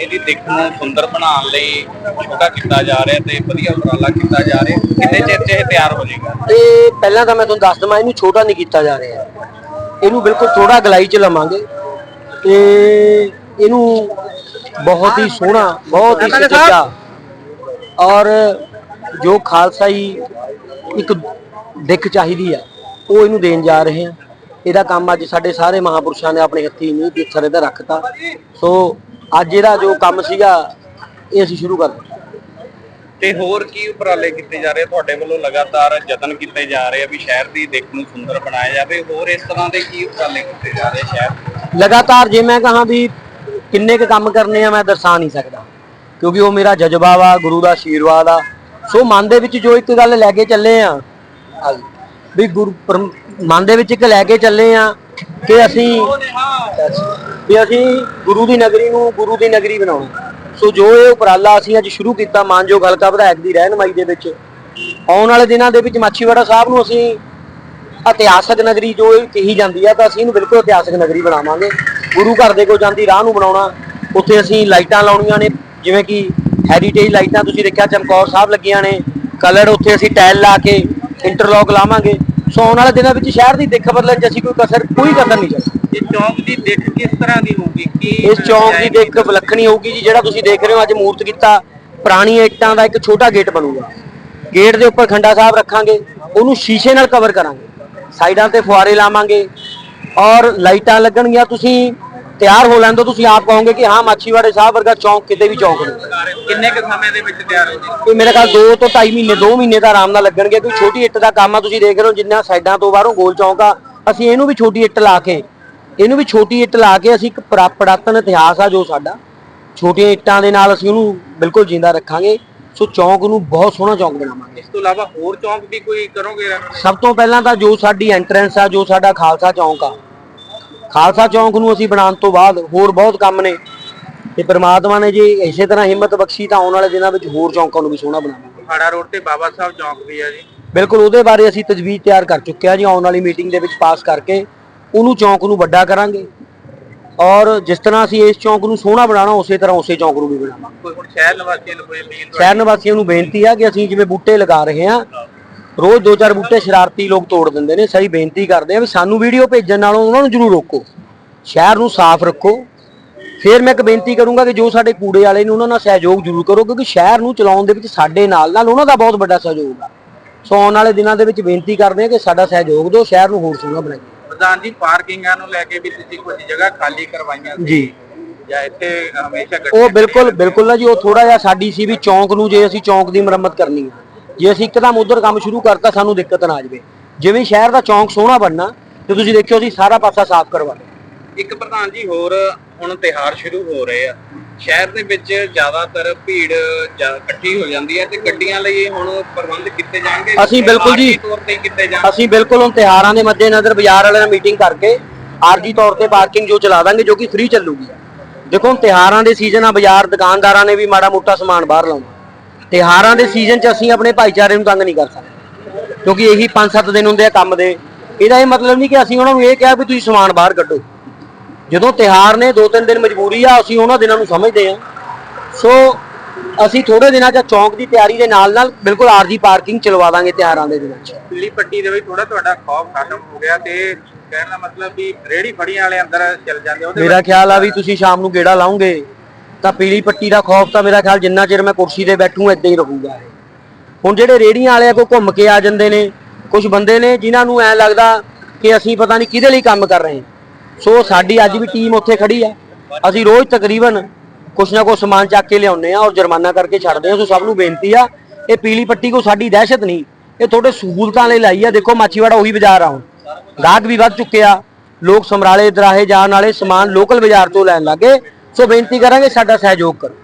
ਇਹਦੀ ਦਿੱਖ ਨੂੰ ਸੁੰਦਰ ਬਣਾਉਣ ਲਈ ਛੋਟਾ ਕੀਤਾ ਜਾ ਰਿਹਾ ਤੇ ਵਧੀਆ ਉਪਰਾਲਾ ਕੀਤਾ ਜਾ ਰਿਹਾ। ਕਿੰਨੇ ਚਿਰ 'ਚ ਇਹ ਤਿਆਰ ਹੋ ਜਾਏਗਾ? ਇਹ ਪਹਿਲਾਂ ਤਾਂ ਮੈਂ ਤੁਹਾਨੂੰ ਦੱਸ ਦਵਾਂ ਇਹਨੂੰ ਛੋਟਾ ਨਹੀਂ ਕੀਤਾ ਜਾ ਰਿਹਾ। ਇਹਨੂੰ ਬਿਲਕੁਲ ਥੋੜਾ ਗਲਾਈ ਚ ਲਵਾਂਗੇ ਤੇ ਇਹਨੂੰ ਬਹੁਤ ਹੀ ਸੋਹਣਾ ਬਹੁਤ ਹੀ ਸੁਚੱਜਾ ਔਰ ਜੋ ਖਾਲਸਾਈ ਇੱਕ ਦਿੱਖ ਚਾਹੀਦੀ ਆ ਉਹ ਇਹਨੂੰ ਦੇਣ ਜਾ ਰਹੇ ਆ। ਇਹਦਾ ਕੰਮ ਅੱਜ ਸਾਡੇ ਸਾਰੇ ਮਹਾਪੁਰਸ਼ਾਂ ਨੇ ਆਪਣੇ ਹੱਥੀਂ ਨਹੀਂ ਤੇ ਸਰੇ ਤੇ ਰੱਖਤਾ। ਸੋ ਅੱਜ ਇਹਦਾ ਜੋ ਕੰਮ ਸੀਗਾ ਇਹ ਅਸੀਂ ਸ਼ੁਰੂ ਕਰ ਦਿੱਤਾ। ਤੇ ਹੋਰ ਕੀ ਉਪਰਾਲੇ ਕੀਤੇ ਜਾ ਰਹੇ ਆ? ਤੁਹਾਡੇ ਵੱਲੋਂ ਲਗਾਤਾਰ ਯਤਨ ਕੀਤੇ ਜਾ ਰਹੇ ਆ ਵੀ ਸ਼ਹਿਰ ਦੀ ਦਿੱਖ ਨੂੰ ਸੁੰਦਰ ਬਣਾਇਆ ਜਾਵੇ। ਹੋਰ ਇਸ ਤਰ੍ਹਾਂ ਦੇ ਕੀ ਉਪਰਾਲੇ ਕੀਤੇ ਜਾ ਰਹੇ ਆ ਸ਼ਹਿਰ? ਲਗਾਤਾਰ ਜੇ ਮੈਂ ਕਹਾਂ ਵੀ ਕਿੰਨੇ ਕੁ ਕੰਮ ਕਰਨੇ ਆ ਮੈਂ ਦਰਸਾ ਨਹੀਂ ਸਕਦਾ। ਕਿਉਂਕਿ ਉਹ ਮੇਰਾ ਜਜ਼ਬਾ ਵਾ ਗੁਰੂ ਦਾ ਆਸ਼ੀਰਵਾਦ ਆ। ਸੋ ਮਨ ਦੇ ਵਿੱਚ ਜੋ ਇੱਕ ਗੱਲ ਲੈ ਕੇ ਚੱਲੇ ਆ ਵੀ ਗੁਰੂ ਪਰਮ- ਮਨ ਦੇ ਵਿੱਚ ਇੱਕ ਲੈ ਕੇ ਚੱਲੇ ਆ ਕਿ ਅਸੀਂ ਵੀ ਅਸੀਂ ਗੁਰੂ ਦੀ ਨਗਰੀ ਨੂੰ ਗੁਰੂ ਦੀ ਨਗਰੀ ਬਣਾਉਣਾ। ਸੋ ਜੋ ਇਹ ਉਪਰਾਲਾ ਅਸੀਂ ਅੱਜ ਸ਼ੁਰੂ ਕੀਤਾ ਮਾਨਯੋਗ ਹਲਕਾ ਵਿਧਾਇਕ ਦੀ ਰਹਿਨਮਾਈ ਦੇ ਵਿੱਚ, ਆਉਣ ਵਾਲੇ ਦਿਨਾਂ ਦੇ ਵਿੱਚ ਮਾਛੀਵਾੜਾ ਸਾਹਿਬ ਨੂੰ ਅਸੀਂ ਇਤਿਹਾਸਕ ਨਗਰੀ ਜੋ ਇਹ ਕਹੀ ਜਾਂਦੀ ਆ ਤਾਂ ਅਸੀਂ ਇਹਨੂੰ ਬਿਲਕੁਲ ਇਤਿਹਾਸਕ ਨਗਰੀ ਬਣਾਵਾਂਗੇ। ਗੁਰੂ ਘਰ ਦੇ ਕੋਲ ਜਾਂਦੀ ਰਾਹ ਨੂੰ ਬਣਾਉਣਾ, ਉੱਥੇ ਅਸੀਂ ਲਾਈਟਾਂ ਲਾਉਣੀਆਂ ਨੇ, ਜਿਵੇਂ ਕਿ ਹੈਰੀਟੇਜ ਲਾਈਟਾਂ ਤੁਸੀਂ ਦੇਖਿਆ ਚਮਕੌਰ ਸਾਹਿਬ ਲੱਗੀਆਂ ਨੇ ਕਲਰ ਉੱਥੇ ਅਸੀਂ ਟਾਇਲ ਲਾ ਕੇ ਇੰਟਰਲੌਕ ਲਾਵਾਂਗੇ। ਸੋ ਆਉਣ ਵਾਲੇ ਦਿਨਾਂ ਵਿੱਚ ਸ਼ਹਿਰ ਦੀ ਦਿੱਖ ਬਦਲਣ 'ਚ ਅਸੀਂ ਕੋਈ ਕਸਰ ਕੋਈ ਕਸਰ ਨਹੀਂ ਛੱਡਾਂਗੇ ਇਹ ਚੌਂਕ ਦੀ ਦਿੱਖ ਕਿਸ ਤਰ੍ਹਾਂ ਦੀ ਹੋਊਗੀ? ਕੀ ਇਸ ਚੌਂਕ ਦੀ ਦਿੱਖ ਵਿਲੱਖਣੀ ਹੋਊਗੀ ਜੀ ਜਿਹੜਾ ਤੁਸੀਂ ਦੇਖ ਰਹੇ ਹੋ ਅੱਜ ਮੂਰਤ ਕੀਤਾ। ਪੁਰਾਣੀ ਇੱਟਾਂ ਦਾ ਇੱਕ ਛੋਟਾ ਗੇਟ ਬਣੂਗਾ। ਗੇਟ ਦੇ ਉੱਪਰ ਖੰਡਾ ਸਾਹਿਬ ਰੱਖਾਂਗੇ ਉਹਨੂੰ ਸ਼ੀਸ਼ੇ ਨਾਲ ਕਵਰ ਕਰਾਂਗੇ। ਸਾਈਡਾਂ ਤੇ ਫੁਆਰੇ ਲਾਵਾਂਗੇ ਔਰ ਲਾਈਟਾਂ ਲੱਗਣਗੀਆਂ। ਤੁਸੀਂ ਤਿਆਰ ਹੋ ਲੈਂਦੋ ਤੁਸੀਂ ਆਪ ਕਹੋਗੇ ਕਿ ਹਾਂ ਮਾਛੀਵਾੜੇ ਸਾਹਿਬ ਵਰਗਾ ਚੌਂਕ ਕਿਤੇ ਵੀ ਚੌਂਕ ਨਹੀਂ। ਕਿੰਨੇ ਕੁ ਸਮੇਂ ਦੇ ਵਿੱਚ ਤਿਆਰ ਹੋ ਜੀ? ਕੋਈ ਮੇਰੇ ਖਿਆਲ 2 ਤੋਂ 2.5 ਮਹੀਨੇ 2 ਮਹੀਨੇ ਦਾ ਆਰਾਮ ਨਾਲ ਲੱਗਣਗੇ। ਕੋਈ ਛੋਟੀ ਇੱਟ ਦਾ ਕੰਮ ਆ ਤੁਸੀਂ ਦੇਖ ਰਹੇ ਹੋ ਜਿੰਨਾ ਸਾਈਡਾਂ ਤੋਂ ਬਾਹਰੋਂ ਗੋਲ ਚੌਂਕ ਆ। ਅਸੀਂ ਇਹਨੂੰ ਵੀ ਛੋਟੀ ਇੱਟ ਲਾ ਕੇ ਇਹਨੂੰ ਵੀ ਛੋਟੀ ਇੱਟ ਲਾ ਕੇ ਅਸੀਂ ਇੱਕ ਪੁਰਾ- ਪੁਰਾਤਨ ਇਤਿਹਾਸ ਆ ਜੋ ਸਾਡਾ ਛੋਟੀਆਂ ਇੱਟਾਂ ਦੇ ਨਾਲ ਅਸੀਂ ਉਹਨੂੰ ਬਿਲਕੁਲ ਜਿੰਦਾ ਰੱਖਾਂਗੇ। ਸੋ ਚੌਂਕ ਨੂੰ ਬਹੁਤ ਸੋਹਣਾ ਚੌਂਕ ਬਣਾਵਾਂਗੇ। ਇਸ ਤੋਂ ਇਲਾਵਾ ਹੋਰ ਚੌਂਕ ਵੀ ਕੋਈ ਕਰੋਗੇ ਸਭ ਤੋਂ ਪਹਿਲਾਂ ਤਾਂ ਜੋ ਸਾਡੀ ਐਂਟਰੈਂਸ ਆ ਜੋ ਸਾਡਾ ਖਾਲਸਾ ਚੌਂਕ ਆ ਖਾਲਸਾ ਚੌਂਕ ਨੂੰ ਅਸੀਂ ਬਣਾਉਣ ਤੋਂ ਬਾਅਦ ਹੋਰ ਬਹੁਤ ਕੰਮ ਨੇ। ਤੇ ਪ੍ਰਮਾਤਮਾ ਨੇ ਜੇ ਇਸੇ ਤਰ੍ਹਾਂ ਹਿੰਮਤ ਬਖਸ਼ੀ ਤਾਂ ਆਉਣ ਵਾਲੇ ਦਿਨਾਂ ਵਿੱਚ ਹੋਰ ਚੌਂਕਾਂ ਨੂੰ ਵੀ ਸੋਹਣਾ ਬਣਾਵਾਂਗੇ ਪਹਾੜਾ ਰੋਡ ਤੇ ਬਾਬਾ ਸਾਹਿਬ ਚੌਂਕ ਵੀ ਆ ਜੀ। ਬਿਲਕੁਲ ਉਹਦੇ ਬਾਰੇ ਅਸੀਂ ਤਜਵੀਜ਼ ਤਿਆਰ ਕਰ ਚੁੱਕੇ ਹਾਂ ਜੀ। ਆਉਣ ਵਾਲੀ ਮੀਟਿੰਗ ਦੇ ਵਿੱਚ ਪਾਸ ਕਰਕੇ ਉਹਨੂੰ ਚੌਂਕ ਨੂੰ ਵੱਡਾ ਕਰਾਂਗੇ। ਔਰ ਜਿਸ ਤਰ੍ਹਾਂ ਅਸੀਂ ਇਸ ਚੌਂਕ ਨੂੰ ਸੋਹਣਾ ਬਣਾਉਣਾ ਉਸੇ ਤਰ੍ਹਾਂ ਉਸੇ ਚੌਂਕ ਨੂੰ ਵੀ ਬਣਾਵਾਂਗੇ। ਕੋਈ ਹੁਣ ਸ਼ਹਿਰ ਨਿਵਾਸੀਆਂ ਨੂੰ ਕੋਈ ਸ਼ਹਿਰ ਨਿਵਾਸੀਆਂ ਨੂੰ ਬੇਨਤੀ ਆ ਕਿ ਅਸੀਂ ਜਿਵੇਂ ਬੂਟੇ ਲਗਾ ਰਹੇ ਹਾਂ ਰੋਜ਼ ਦੋ ਚਾਰ ਬੂਟੇ ਸ਼ਰਾਰਤੀ ਲੋਕ ਤੋੜ ਦਿੰਦੇ ਨੇ ਸਹੀ ਬੇਨਤੀ ਕਰਦੇ ਆ ਵੀ ਸਾਨੂੰ ਵੀਡੀਓ ਭੇਜਣ ਨਾਲੋਂ ਉਹਨਾਂ ਨੂੰ ਜ਼ਰੂਰ ਰੋਕੋ। ਸ਼ਹਿਰ ਨੂੰ ਸਾਫ਼ ਰੱਖੋ। ਫਿਰ ਮੈਂ ਇੱਕ ਬੇਨਤੀ ਕਰੂੰਗਾ ਕਿ ਜੋ ਸਾਡੇ ਕੂੜੇ ਵਾਲੇ ਨੇ ਉਹਨਾਂ ਨਾਲ ਸਹਿਯੋਗ ਜ਼ਰੂਰ ਕਰੋ ਕਿਉਂਕਿ ਸ਼ਹਿਰ ਨੂੰ ਚਲਾਉਣ ਦੇ ਵਿੱਚ ਸਾਡੇ ਨਾਲ ਨਾਲ ਉਹਨਾਂ ਦਾ ਬਹੁਤ ਵੱਡਾ ਸਹਿਯੋਗ ਆ। ਸੋ ਆਉਣ ਵਾਲੇ ਦਿਨਾਂ ਦੇ ਵਿੱਚ ਬੇਨਤੀ ਕਰਦੇ ਆ ਕਿ ਸਾਡਾ ਸਹਿਯੋਗ ਦਿਓ ਸ਼ਹਿਰ ਨੂੰ ਹੋਰ ਸੋਹਣਾ ਬਣਾਈਏ। ਪ੍ਰਧਾਨ ਜੀ ਪਾਰਕਿੰਗਾਂ ਨੂੰ ਲੈ ਕੇ ਵੀ ਤੁਸੀਂ ਕੁਝ ਜਗ੍ਹਾ ਖਾਲੀ ਕਰਵਾਈਆਂ ਸੀ। ਜੀ। ਜਾਂ ਇੱਥੇ ਹਮੇਸ਼ਾ ਉਹ ਬਿਲਕੁਲ ਬਿਲਕੁਲ ਨਾ ਜੀ ਉਹ ਥੋੜਾ ਜਿਹਾ ਸਾਡੀ ਸੀ ਵੀ ਚੌਂਕ ਨੂੰ ਜੇ ਅਸੀਂ ਚੌਂਕ ਦੀ ਮੁਰੰਮਤ ਕਰਨੀ ਹੈ ਜੇ ਅਸੀਂ ਇੱਕਦਮ ਉਧਰ ਕੰਮ ਸ਼ੁਰੂ ਕਰਤਾ ਸਾਨੂੰ ਦਿੱਕਤ ਨਾ ਆ ਜਾਵੇ। ਜਿਵੇਂ ਸ਼ਹਿਰ ਦਾ ਚੌਂਕ ਸੋਹਣਾ ਬਣਨਾ ਤੇ ਤੁਸੀਂ ਦੇਖਿਓ ਅਸੀਂ ਸਾਰਾ ਪਾਸਾ ਸਾਫ਼ ਕਰਵਾ ਲਿਆ ਇੱਕ ਪ੍ਰਧਾਨ ਜੀ ਹੋਰ ਹੁਣ ਤਿਹਾਰ ਸ਼ੁਰੂ ਹੋ ਰਹੇ ਆ। ਸ਼ਹਿਰ ਦੇ ਵਿੱਚ ਜ਼ਿਆਦਾਤਰ ਭੀੜ ਇਕੱਠੀ ਹੋ ਜਾਂਦੀ ਹੈ ਤੇ ਗੱਡੀਆਂ ਲਈ ਹੁਣ ਪ੍ਰਬੰਧ ਕੀਤੇ ਜਾਣਗੇ ਅਸੀਂ ਬਿਲਕੁਲ ਜੀ। ਅਸੀਂ ਬਿਲਕੁਲ ਹੁਣ ਤਿਉਹਾਰਾਂ ਦੇ ਮੱਦੇਨਜ਼ਰ ਬਾਜ਼ਾਰ ਵਾਲਿਆਂ ਨਾਲ ਮੀਟਿੰਗ ਕਰਕੇ ਆਰਜੀ ਤੌਰ ਤੇ ਪਾਰਕਿੰਗ ਜੋ ਚਲਾ ਦਾਂਗੇ ਜੋ ਕਿ ਫ੍ਰੀ ਚੱਲੂਗੀ। ਦੇਖੋ ਹੁਣ ਤਿਉਹਾਰਾਂ ਦੇ ਸੀਜ਼ਨ ਆ ਬਾਜ਼ਾਰ ਦੁਕਾਨਦਾਰਾਂ ਨੇ ਵੀ ਮਾੜਾ ਮੋਟਾ ਸਮਾਨ ਬਾਹਰ ਲਾਉਣਾ। ਤਿਉਹਾਰਾਂ ਦੇ ਸੀਜ਼ਨ 'ਚ ਅਸੀਂ ਆਪਣੇ ਭਾਈਚਾਰੇ ਨੂੰ ਤੰਗ ਨਹੀਂ ਕਰ ਸਕਦੇ। ਕਿਉਂਕਿ ਇਹੀ 5-7 ਦਿਨ ਹੁੰਦੇ ਆ ਕੰਮ ਦੇ। ਇਹਦਾ ਇਹ ਮਤਲਬ ਨਹੀਂ ਕਿ ਅਸੀਂ ਉਹਨਾਂ ਨੂੰ ਇਹ ਕਿਹਾ ਵੀ ਤੁਸੀਂ ਸਮਾਨ ਬਾਹਰ ਕੱਢੋ। ਜਦੋਂ ਤਿਉਹਾਰ ਨੇ 2-3 ਦਿਨ ਮਜਬੂਰੀ ਆ ਅਸੀਂ ਉਹਨਾਂ ਦਿਨਾਂ ਨੂੰ ਸਮਝਦੇ ਆ ਸੋ ਅਸੀਂ ਥੋੜੇ ਦਿਨਾਂ 'ਚ ਚੌਂਕ ਦੀ ਤਿਆਰੀ ਦੇ ਨਾਲ ਨਾਲ ਬਿਲਕੁਲ ਆਰਜੀ ਪਾਰਕਿੰਗ ਚਲਵਾ ਦਾਂਗੇ ਤਿਉਹਾਰਾਂ ਦੇ ਦਿਨਾਂ 'ਚ। ਪੀਲੀ ਪੱਟੀ ਦੇ ਵਿੱਚ ਥੋੜਾ ਤੁਹਾਡਾ ਖੌਫ ਖਤਮ ਹੋ ਗਿਆ ਤੇ ਕਹਿਣ ਦਾ ਮਤਲਬ ਵੀ ਰੇੜੀ ਫੜੀਆਂ ਵਾਲੇ ਅੰਦਰ ਚੱਲ ਜਾਂਦੇ ਉਹਦੇ ਮੇਰਾ ਖਿਆਲ ਆ ਵੀ ਤੁਸੀਂ ਸ਼ਾਮ ਨੂੰ ਗੇੜਾ ਲਾਉਂਗੇ। ਤਾਂ ਪੀਲੀ ਪੱਟੀ ਦਾ ਖੌਫ ਤਾਂ ਮੇਰਾ ਖਿਆਲ ਜਿੰਨਾ ਚਿਰ ਮੈਂ ਕੁਰਸੀ ਤੇ ਬੈਠੂ, ਏਦਾਂ ਹੀ ਰਹੂਗਾ ਹੁਣ ਜਿਹੜੇ ਰੇੜੀਆਂ ਵਾਲੇ ਆ, ਕੋਈ ਘੁੰਮ ਕੇ ਆ ਜਾਂਦੇ ਨੇ ਕੁਝ ਬੰਦੇ ਨੇ ਜਿਨ੍ਹਾਂ ਨੂੰ ਐ ਲੱਗਦਾ ਕਿ ਅਸੀਂ ਪਤਾ ਨਹੀਂ ਕਿਹਦੇ ਲਈ ਕੰਮ ਕਰ ਰਹੇ ਸੋ ਸਾਡੀ ਅੱਜ ਵੀ ਟੀਮ ਉੱਥੇ ਖੜੀ ਆ। ਅਸੀਂ ਰੋਜ਼ ਤਕਰੀਬਨ ਕੁਛ ਨਾ ਕੁਛ ਸਮਾਨ ਚੱਕ ਕੇ ਲਿਆਉਂਦੇ ਆ ਔਰ ਜੁਰਮਾਨਾ ਕਰਕੇ ਛੱਡਦੇ ਆ ਸੋ ਸਭ ਨੂੰ ਬੇਨਤੀ ਆ, ਇਹ ਪੀਲੀ ਪੱਟੀ ਕੋ ਸਾਡੀ ਦਹਿਸ਼ਤ ਨਹੀਂ। ਇਹ ਤੁਹਾਡੇ ਸਹੂਲਤਾਂ ਲਈ ਲਾਈ ਆ। ਦੇਖੋ, ਮਾਛੀਵਾੜਾ ਉਹੀ ਬਾਜ਼ਾਰ ਆ ਹੁਣ। ਗਾਹਕ ਵੀ ਵੱਧ ਚੁੱਕੇ ਆ। ਲੋਕ ਸਮਰਾਲੇ ਦਰਾਹੇ ਜਾਣ ਵਾਲੇ ਸਮਾਨ ਲੋਕਲ ਬਾਜ਼ਾਰ ਤੋਂ ਲੈਣ ਲੱਗੇ ਸੋ ਬੇਨਤੀ ਕਰਾਂਗੇ ਸਾਡਾ ਸਹਿਯੋਗ ਕਰੋ।